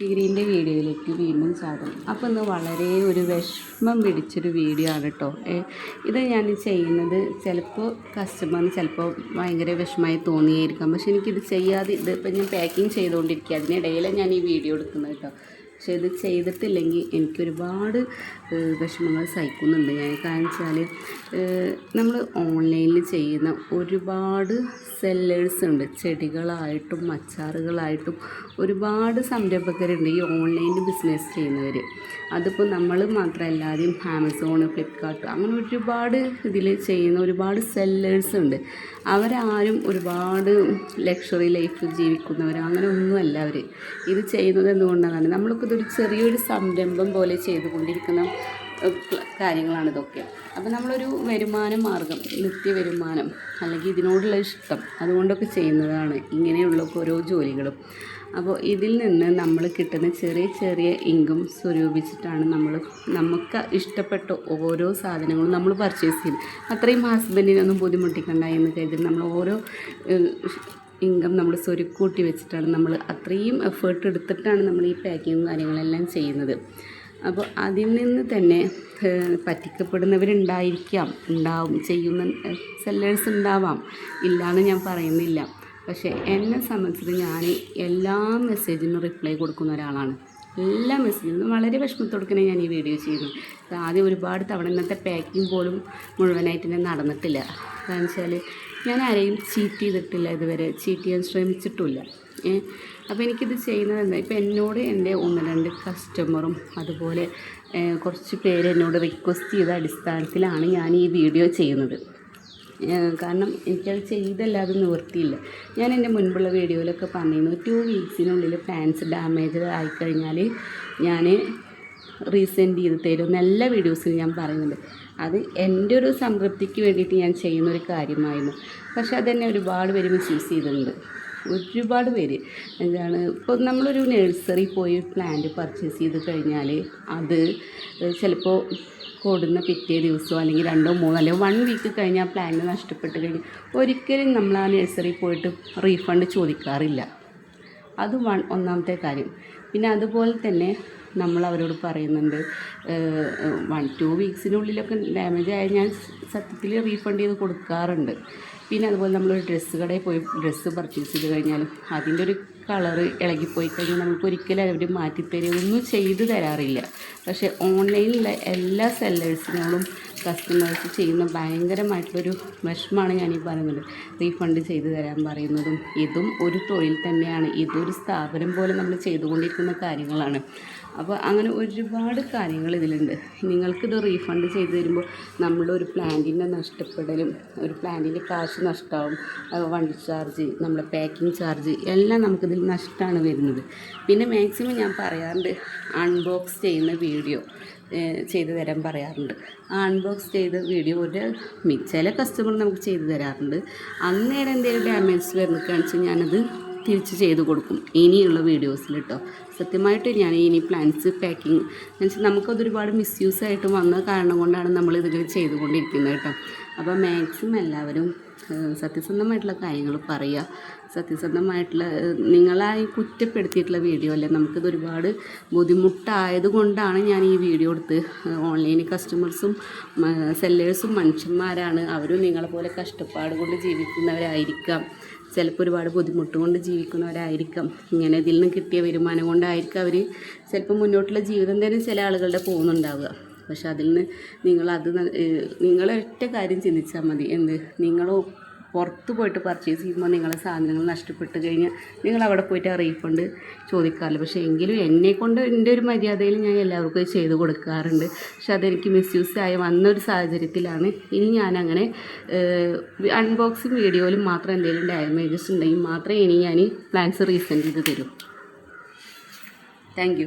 ഡിഗ്രീന്റെ വീഡിയോയിലേക്ക് വീണ്ടും സ്വാഗതം. അപ്പോൾ ഇന്ന് വളരെ ഒരു വിഷമം പിടിച്ചൊരു വീഡിയോ ആണ് കേട്ടോ ഇത് ഞാൻ ചെയ്യുന്നത് ചിലപ്പോൾ കസ്റ്റമറിന് ചിലപ്പോൾ ഭയങ്കര വിഷമമായി തോന്നിയായിരിക്കാം പക്ഷെ എനിക്കിത് ചെയ്യാതെ ഇത് ഇപ്പം ഞാൻ പാക്കിങ് ചെയ്തുകൊണ്ടിരിക്കുക അതിനിടയിലാണ് ഞാൻ ഈ വീഡിയോ എടുക്കുന്നത് കേട്ടോ പക്ഷേ ഇത് ചെയ്തിട്ടില്ലെങ്കിൽ എനിക്കൊരുപാട് വിഷമങ്ങൾ സഹിക്കുന്നുണ്ട്. ഞാൻ കാരണം വെച്ചാൽ നമ്മൾ ഓൺലൈനിൽ ചെയ്യുന്ന ഒരുപാട് സെല്ലേഴ്സ് ഉണ്ട്. ചെടികളായിട്ടും അച്ചാറുകളായിട്ടും ഒരുപാട് സംരംഭകരുണ്ട് ഈ ഓൺലൈനിൽ ബിസിനസ് ചെയ്യുന്നവർ അതിപ്പോൾ നമ്മൾ മാത്രമല്ല ആദ്യം ആമസോൺ ഫ്ലിപ്കാർട്ട് അങ്ങനെ ഒരുപാട് ഇതിൽ ചെയ്യുന്ന ഒരുപാട് സെല്ലേഴ്സ് ഉണ്ട്. അവരാരും ഒരുപാട് ലക്ഷറി ലൈഫ് ജീവിക്കുന്നവർ അങ്ങനെ ഒന്നുമല്ല അവർ ഇത് ചെയ്യുന്നത് എന്തുകൊണ്ടാണ്? നമ്മൾക്ക് ഇതൊരു ചെറിയൊരു സംരംഭം പോലെ ചെയ്തുകൊണ്ടിരിക്കുന്ന കാര്യങ്ങളാണ് ഇതൊക്കെ. അപ്പോൾ നമ്മളൊരു വരുമാന മാർഗം നിത്യ വരുമാനം അല്ലെങ്കിൽ ഇതിനോടുള്ള ഇഷ്ടം അതുകൊണ്ടൊക്കെ ചെയ്യുന്നതാണ് ഇങ്ങനെയുള്ള ഓരോ ജോലികളും. അപ്പോൾ ഇതിൽ നിന്ന് നമ്മൾ കിട്ടുന്ന ചെറിയ ചെറിയ ഇൻകം സ്വരൂപിച്ചിട്ടാണ് നമ്മൾ നമുക്ക് ഇഷ്ടപ്പെട്ട ഓരോ സാധനങ്ങളും നമ്മൾ പർച്ചേസ് ചെയ്യുന്നത്. അത്രയും ഹസ്ബൻഡിനൊന്നും ബുദ്ധിമുട്ടിക്കണ്ട എന്ന് കരുതി നമ്മൾ ഓരോ ഇൻകം നമ്മൾ സ്വരുക്കൂട്ടി വെച്ചിട്ടാണ് നമ്മൾ അത്രയും എഫേർട്ട് എടുത്തിട്ടാണ് നമ്മൾ ഈ പാക്കിങ്ങും കാര്യങ്ങളെല്ലാം ചെയ്യുന്നത്. അപ്പോൾ അതിൽ നിന്ന് തന്നെ പറ്റിക്കപ്പെടുന്നവരുണ്ടായിരിക്കാം ഉണ്ടാവും ചെയ്യുന്ന സെല്ലേഴ്സ് ഉണ്ടാവാം. ഇല്ലയെന്ന് ഞാൻ പറയുന്നില്ല. പക്ഷേ എന്നെ സംബന്ധിച്ചിട്ട് ഞാൻ എല്ലാ മെസ്സേജിനും റിപ്ലൈ കൊടുക്കുന്ന ഒരാളാണ്. എല്ലാ മെസ്സേജിനും വളരെ വിഷമത്തോടുക്കനെ ഞാൻ ഈ വീഡിയോ ചെയ്യുന്നു. ആദ്യം ഒരുപാട് തവണ ഇന്നത്തെ പാക്കിംഗ് പോലും മുഴുവനായിട്ട് ഞാൻ നടന്നിട്ടില്ല. കാരണം വെച്ചാൽ ഞാൻ ആരെയും ചീറ്റ് ചെയ്തിട്ടില്ല ഇതുവരെ. ചീറ്റ് ചെയ്യാൻ ശ്രമിച്ചിട്ടില്ല അപ്പോൾ എനിക്കിത് ചെയ്യുന്നത് എന്താ ഇപ്പോൾ എന്നോട് എന്റെ ഒന്ന് രണ്ട് കസ്റ്റമറും അതുപോലെ കുറച്ച് പേര് എന്നോട് റിക്വസ്റ്റ് ചെയ്ത അടിസ്ഥാനത്തിലാണ് ഞാൻ ഈ വീഡിയോ ചെയ്യുന്നത്. കാരണം എനിക്കത് ചെയ്തല്ലാതെ നിവൃത്തിയില്ല. ഞാൻ എന്റെ മുൻപുള്ള വീഡിയോയിലൊക്കെ പറഞ്ഞിരുന്നു. ടു വീക്സിനുള്ളിൽ പാൻസ് ഡാമേജ് ആയിക്കഴിഞ്ഞാൽ ഞാൻ റീസെൻഡ് ചെയ്ത് തരും. എല്ലാ വീഡിയോസിലും ഞാൻ പറയുന്നുണ്ട്. അത് എന്റെ ഒരു സംതൃപ്തിക്ക് വേണ്ടിയിട്ട് ഞാൻ ചെയ്യുന്ന ഒരു കാര്യമായിരുന്നു. പക്ഷെ അതെന്നെ ഒരുപാട് പേര് മിസ്യൂസ് ചെയ്തിട്ടുണ്ട്. ഒരുപാട് പേര്. എന്താണ് ഇപ്പോൾ നമ്മളൊരു നഴ്സറി പോയി പ്ലാന്റ് പർച്ചേസ് ചെയ്ത് കഴിഞ്ഞാൽ അത് ചിലപ്പോൾ കൊടുന്ന പിറ്റേ ദിവസമോ അല്ലെങ്കിൽ രണ്ടോ മൂന്നോ അല്ലെങ്കിൽ വൺ വീക്ക് കഴിഞ്ഞാൽ പ്ലാന്റ് നഷ്ടപ്പെട്ട് കഴിഞ്ഞ് ഒരിക്കലും നമ്മൾ ആ നഴ്സറി പോയിട്ട് റീഫണ്ട് ചോദിക്കാറില്ല. അത് വൺ ഒന്നാമത്തെ കാര്യം. പിന്നെ അതുപോലെ തന്നെ നമ്മൾ അവരോട് പറയുന്നുണ്ട് വൺ ടു വീക്സിനുള്ളിലൊക്കെ ഡാമേജ് ആയ ഞാൻ സത്യത്തിൽ റീഫണ്ട് ചെയ്ത് കൊടുക്കാറുണ്ട്. പിന്നെ അതുപോലെ നമ്മളൊരു ഡ്രസ്സ് കടയിൽ പോയി ഡ്രസ്സ് പർച്ചേസ് ചെയ്ത് കഴിഞ്ഞാൽ അതിന്റെ ഒരു കളറ് ഇളകിപ്പോയി കഴിഞ്ഞാൽ നമുക്ക് ഒരിക്കലും അവർ മാറ്റിത്തരുകയൊന്നും ചെയ്തു തരാറില്ല. പക്ഷേ ഓൺലൈനിലെ എല്ലാ സെല്ലേഴ്സിനോടും കസ്റ്റമേഴ്സ് ചെയ്യുന്ന ഭയങ്കരമായിട്ടുള്ളൊരു വിഷമമാണ് ഞാൻ ഈ പറയുന്നത്. റീഫണ്ട് ചെയ്ത് തരാൻ പറയുന്നതും ഇതും ഒരു തൊഴിൽ തന്നെയാണ്. ഇതൊരു സ്ഥാപനം പോലെ നമ്മൾ ചെയ്തുകൊണ്ടിരിക്കുന്ന കാര്യങ്ങളാണ്. അപ്പോൾ അങ്ങനെ ഒരുപാട് കാര്യങ്ങൾ ഇതിലുണ്ട്. നിങ്ങൾക്കിത് റീഫണ്ട് ചെയ്ത് തരുമ്പോൾ നമ്മളൊരു പ്ലാന്റിന്റെ നഷ്ടപ്പെടലും ഒരു പ്ലാന്റിന്റെ കാശ് നഷ്ടമാവും വണ്ടി ചാർജ് നമ്മളെ പാക്കിംഗ് ചാർജ് എല്ലാം നമുക്കിതിൽ നഷ്ടമാണ് വരുന്നത്. പിന്നെ മാക്സിമം ഞാൻ പറയാറുണ്ട് അൺബോക്സ് ചെയ്യുന്ന വീഡിയോ ചെയ്തു തരാൻ പറയാറുണ്ട്. അൺബോക്സ് ചെയ്ത വീഡിയോ ഒരു ചില കസ്റ്റമർ നമുക്ക് ചെയ്തു തരാറുണ്ട്. അന്നേരം എന്തെങ്കിലും ഡാമേജ് വരുന്നൊക്കെയാണെന്ന് വെച്ചാൽ ഞാനത് തിരിച്ച് ചെയ്ത് കൊടുക്കും. ഇനിയുള്ള വീഡിയോസിൽ കേട്ടോ സത്യമായിട്ട് ഞാൻ ഇനി പ്ലാന്റ്സ് പാക്കിങ് എന്നുവെച്ചാൽ നമുക്കത് ഒരുപാട് മിസ്യൂസ് ആയിട്ട് വന്ന കാരണം കൊണ്ടാണ് നമ്മൾ ഇതിൽ ചെയ്തുകൊണ്ടിരിക്കുന്നത് കേട്ടോ അപ്പോൾ മാക്സിമം എല്ലാവരും സത്യസന്ധമായിട്ടുള്ള കാര്യങ്ങൾ പറയുക. സത്യസന്ധമായിട്ടുള്ള നിങ്ങളായി കുറ്റപ്പെടുത്തിയിട്ടുള്ള വീഡിയോ അല്ലേ? നമുക്കിത് ഒരുപാട് ബുദ്ധിമുട്ടായത് കൊണ്ടാണ് ഞാൻ ഈ വീഡിയോ എടുത്ത് ഓൺലൈൻ കസ്റ്റമേഴ്സും സെല്ലേഴ്സും മനുഷ്യന്മാരാണ്. അവരും നിങ്ങളെപ്പോലെ കഷ്ടപ്പാട് കൊണ്ട് ജീവിക്കുന്നവരായിരിക്കാം. ചിലപ്പോൾ ഒരുപാട് ബുദ്ധിമുട്ട് കൊണ്ട് ജീവിക്കുന്നവരായിരിക്കാം. ഇങ്ങനെ ഇതിൽ നിന്ന് കിട്ടിയ വരുമാനം കൊണ്ടായിരിക്കും അവർ ചിലപ്പോൾ മുന്നോട്ടുള്ള ജീവിതം തന്നെ ചില ആളുകളുടെ പോകുന്നുണ്ടാവുക പക്ഷെ അതിൽ നിന്ന് നിങ്ങളത് നിങ്ങളൊറ്റ കാര്യം ചിന്തിച്ചാൽ മതി. എന്ത്? നിങ്ങൾ പുറത്ത് പോയിട്ട് പർച്ചേസ് ചെയ്യുമ്പോൾ നിങ്ങളെ സാധനങ്ങൾ നഷ്ടപ്പെട്ട് കഴിഞ്ഞാൽ നിങ്ങൾ അവിടെ പോയിട്ട് ആ റീഫണ്ട് ചോദിക്കാറില്ല. പക്ഷേ എങ്കിലും എന്നെ കൊണ്ട് എന്റെ ഒരു മര്യാദയിൽ ഞാൻ എല്ലാവർക്കും ചെയ്ത് കൊടുക്കാറുണ്ട്. പക്ഷെ അതെനിക്ക് മിസ്യൂസ് ആയി വന്നൊരു സാഹചര്യത്തിലാണ്. ഇനി ഞാനങ്ങനെ അൺബോക്സിങ് വീഡിയോയിലും മാത്രം എന്തെങ്കിലും ഡാമേജസ് ഉണ്ടെങ്കിൽ മാത്രമേ ഇനി ഞാൻ പ്ലാൻസ് റീസെൻഡ് ചെയ്ത് തരൂ. താങ്ക്